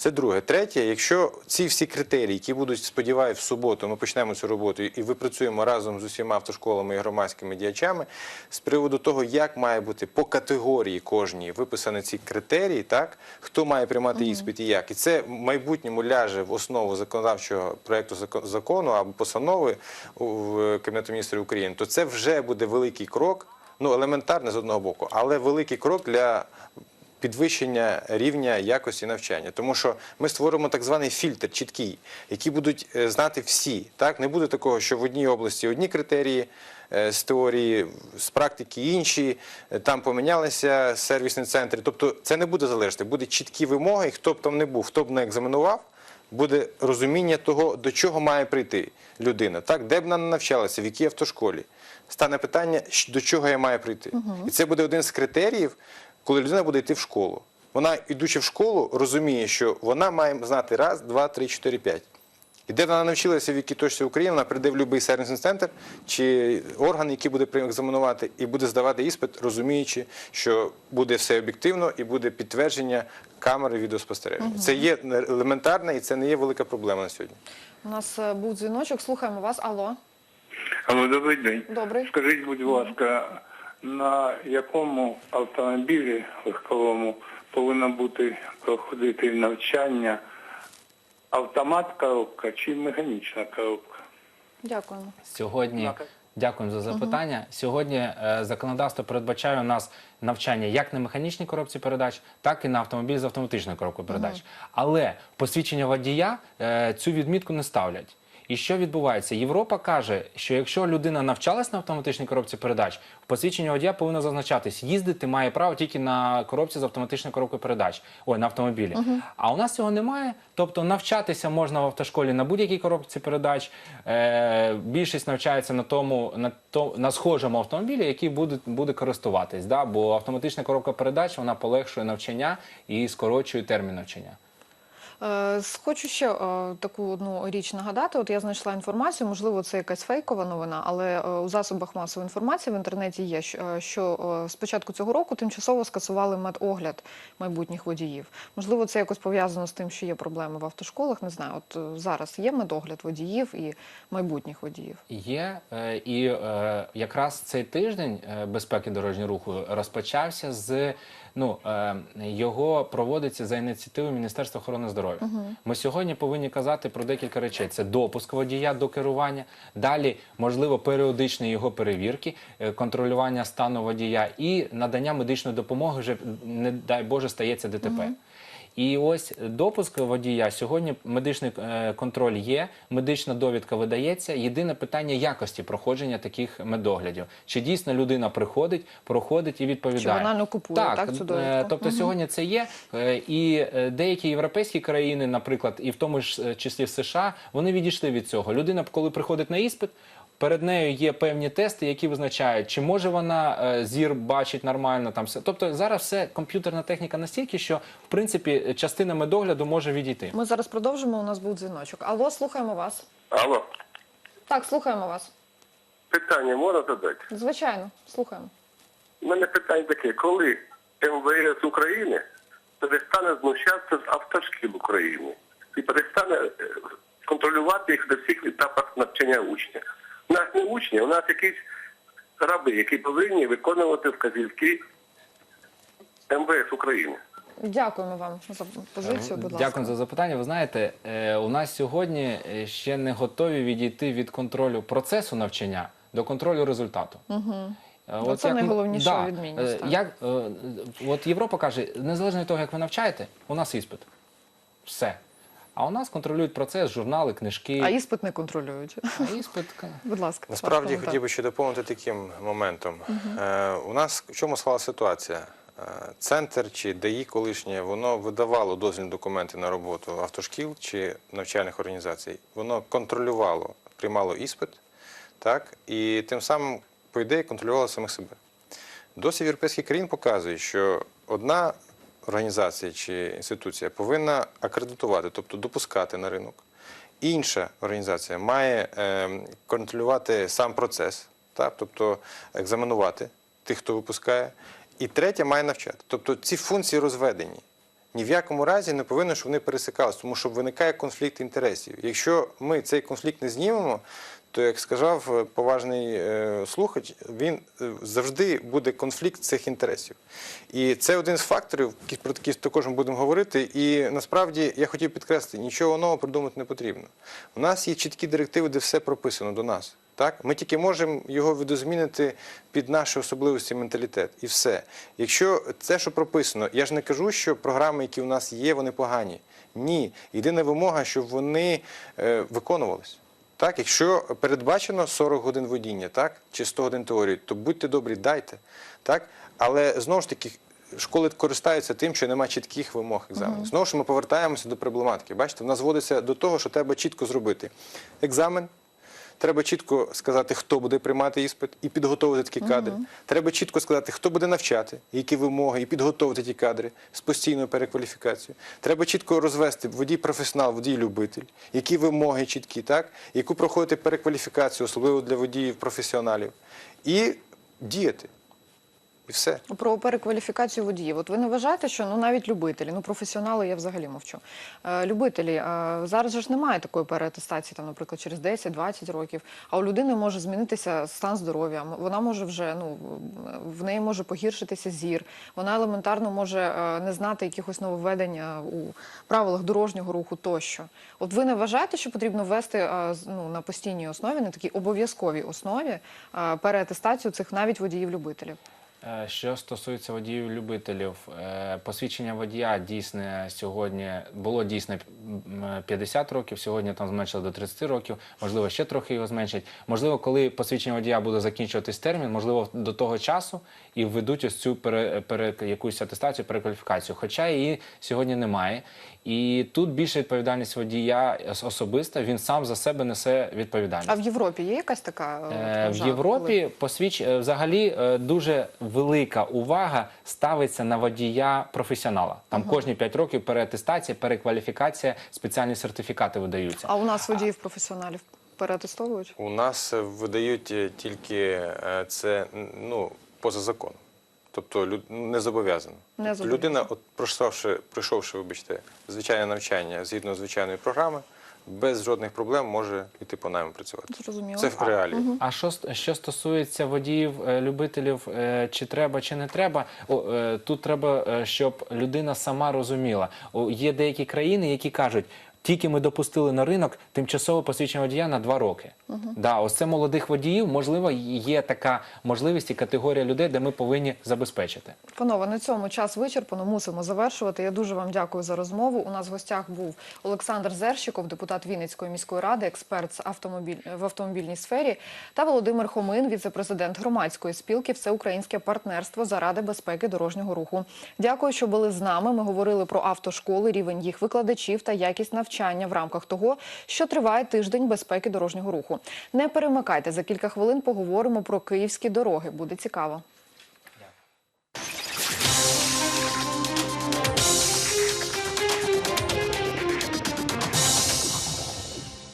Це друге. Третє, якщо ці всі критерії, які будуть, сподіваюся, в суботу, ми почнемо цю роботу і випрацюємо разом з усіма автошколами і громадськими діячами з приводу того, як має бути по категорії кожній виписані ці критерії, так хто має приймати іспит і як. І це в майбутньому ляже в основу законодавчого проекту зако- закону або постанови в Кабінету міністрів України, то це вже буде великий крок. Ну, елементарне з одного боку, але великий крок для підвищення рівня якості навчання. Тому що ми створимо так званий фільтр чіткий, який будуть е, знати всі. Так? Не буде такого, що в одній області одні критерії е, з теорії, з практики інші, е, там помінялися сервісні центри. Тобто це не буде залежати, буде чіткі вимоги, і хто б там не був, хто б не екзаменував, буде розуміння того, до чого має прийти людина, так, де б вона навчалася, в якій автошколі. Стане питання, до чого я маю прийти. І це буде один з критеріїв, коли людина буде йти в школу. Вона, йдучи в школу, розуміє, що вона має знати раз, два, три, чотири, п'ять. І де вона навчилася, в якій точці України, вона прийде в будь-який сервісний центр чи орган, який буде екзаменувати, і буде здавати іспит, розуміючи, що буде все об'єктивно і буде підтвердження камери відеоспостереження. Це є елементарне і це не є велика проблема на сьогодні. У нас е, був дзвіночок, слухаємо вас. Алло. Алло, добрий день. Добрий. Скажіть, будь ласка, на якому автомобілі легковому повинно бути проходити навчання автомат коробка чи механічна коробка? Дякуємо. Сьогодні дякуємо за запитання. Сьогодні е, законодавство передбачає у нас навчання як на механічній коробці передач, так і на автомобілі з автоматичною коробкою передач. Але посвідчення водія е, цю відмітку не ставлять. І що відбувається? Європа каже, що якщо людина навчалась на автоматичній коробці передач, в посвідченні водія повинно зазначатись, їздити має право тільки на коробці з автоматичною коробкою передач, ой, на автомобілі. А у нас цього немає. Тобто навчатися можна в автошколі на будь-якій коробці передач. Е, більшість навчається на тому, на то на схожому автомобілі, який буде, буде користуватись. Да? Бо автоматична коробка передач вона полегшує навчання і скорочує термін навчання. Е, Хочу ще е, таку одну річ нагадати. От я знайшла інформацію, можливо, це якась фейкова новина, але е, у засобах масової інформації в інтернеті є, що, з початку цього року тимчасово скасували медогляд майбутніх водіїв. Можливо, це якось пов'язано з тим, що є проблеми в автошколах. Не знаю. От зараз є медогляд водіїв і майбутніх водіїв. Є і якраз цей тиждень безпеки дорожнього руху розпочався з ну його проводиться за ініціативою Міністерства охорони здоров'я. Ми сьогодні повинні казати про декілька речей: це допуск водія до керування, далі можливо періодичні його перевірки, е, контролювання стану водія і надання медичної допомоги. Вже не дай Боже стається ДТП. І ось допуск водія сьогодні медичний е, контроль є, медична довідка видається. Єдине питання якості проходження таких медоглядів. Чи дійсно людина приходить, проходить і відповідає? Чи вона не купує, так, цю е, довідку? Тобто сьогодні це є. е, І деякі європейські країни, наприклад, і в тому ж числі в США, вони відійшли від цього. Людина, коли приходить на іспит. Перед нею є певні тести, які визначають, чи може вона е, зір бачить нормально там все. Тобто зараз все комп'ютерна техніка настільки, що в принципі частина медогляду може відійти. Ми зараз продовжимо. У нас був дзвіночок. Алло, слухаємо вас. Алло, Так, слухаємо вас. питання можна задати? Звичайно, слухаємо. У мене питання таке, коли МВС України перестане знущатися з автошкіл України і перестане е, контролювати їх на всіх етапах навчання учня. У нас не учні, у нас якісь раби, які повинні виконувати вказівки МВС України. Дякуємо вам за позицію. Будь ласка. Дякую за запитання. Ви знаєте, е, у нас сьогодні е, ще не готові відійти від контролю процесу навчання до контролю результату. Угу. Ну, це найголовніша відмінність, так. Як, е, от Європа каже, незалежно від того, як ви навчаєте, у нас іспит. Все. А у нас контролюють процес, журнали, книжки. А іспит не контролюють. А іспит Будь ласка. Насправді хотів би ще доповнити таким моментом. Е, у нас в чому склала ситуація? Е, Центр чи ДАІ колишнє, воно видавало дозвільні документи на роботу автошкіл чи навчальних організацій. Воно контролювало, приймало іспит, так, і тим самим, по ідеї, контролювало самих себе. Досвід європейських країн показує, що одна організація чи інституція повинна акредитувати, тобто допускати на ринок. Інша організація має е, контролювати сам процес, тобто екзаменувати тих, хто випускає. І третя має навчати. Тобто ці функції розведені. ні в якому разі не повинно, щоб вони пересикалися, тому що виникає конфлікт інтересів. Якщо ми цей конфлікт не знімемо, то як сказав е, поважний е, слухач, він е, завжди буде конфлікт цих інтересів. І це один з факторів, про які також ми будемо говорити. І насправді я хотів підкреслити, нічого нового придумати не потрібно. У нас є чіткі директиви, де все прописано до нас. Так? Ми тільки можемо його видозмінити під наші особливості менталітет. І все. Якщо це, що прописано, я ж не кажу, що програми, які у нас є, вони погані. Ні. Єдина вимога, щоб вони е, виконувались. Так, якщо передбачено 40 годин водіння, так, чи 100 годин теорії, то будьте добрі, дайте. Так? Але знову ж таки, школи користаються тим, що немає чітких вимог екзамену. Знову ж ми повертаємося до проблематики. Бачите, в нас зводиться до того, що треба чітко зробити екзамен. Треба чітко сказати, хто буде приймати іспит, і підготовити такі кадри. Треба чітко сказати, хто буде навчати, які вимоги, і підготовити ті кадри з постійною перекваліфікацією. Треба чітко розвести водій професіонал, водій любитель, які вимоги чіткі, так? яку проходити перекваліфікацію, особливо для водіїв професіоналів, і діяти. І все. Про перекваліфікацію водіїв. От ви не вважаєте, що ну навіть любителі, ну професіонали я взагалі мовчу. Е, любителі, е, зараз же ж немає такої переатестації, там, наприклад, через 10-20 років. А у людини може змінитися стан здоров'я. Вона може вже ну в неї може погіршитися зір. Вона елементарно може е, не знати якихось нововведень е, у правилах дорожнього руху тощо. От ви не вважаєте, що потрібно ввести е, ну, на постійній основі, на такій обов'язковій основі е, переатестацію цих навіть водіїв-любителів? Е, Що стосується водіїв-любителів, е, посвідчення водія дійсне сьогодні було дійсне м, 50 років, сьогодні там зменшили до 30 років, можливо, ще трохи його зменшать. Можливо, коли посвідчення водія буде закінчуватись термін, можливо, до того часу і введуть ось цю пере, пере, якусь атестацію, перекваліфікацію. Хоча її сьогодні немає. І тут більше відповідальність водія особиста, він сам за себе несе відповідальність. А в Європі є якась така е, Е, В Європі посвідч... е, взагалі е, дуже велика увага ставиться на водія професіонала. Там кожні 5 років переатестація, перекваліфікація, спеціальні сертифікати видаються. А у нас водіїв професіоналів переатестовують? У нас е, видають е, тільки е, це ну, поза законом. Тобто люд- не зобов'язано. Не Тобто. Людина, от пройшовши, пройшовши, вибачте, звичайне навчання згідно звичайної програми, без жодних проблем може йти по найму працювати. Зрозуміло. Це в реалії. А що, ст- що стосується водіїв, е, любителів, е, чи треба, чи не треба, о, е, тут треба, щоб людина сама розуміла. Є деякі країни, які кажуть. Тільки ми допустили на ринок тимчасове посвідчення водія на два роки. Да, ось це молодих водіїв. Можливо, є така можливість і категорія людей, де ми повинні забезпечити. Панове, на цьому час вичерпано. Мусимо завершувати. Я дуже вам дякую за розмову. У нас в гостях був Олександр Зерщиков, депутат Вінницької міської ради, експерт з автомобіль в автомобільній сфері, та Володимир Хомин, віце-президент громадської спілки Всеукраїнське партнерство заради безпеки дорожнього руху. Дякую, що були з нами. Ми говорили про автошколи, рівень їх викладачів та якість навчання в рамках того, що триває тиждень безпеки дорожнього руху. Не перемикайте за кілька хвилин. Поговоримо про київські дороги. Буде цікаво.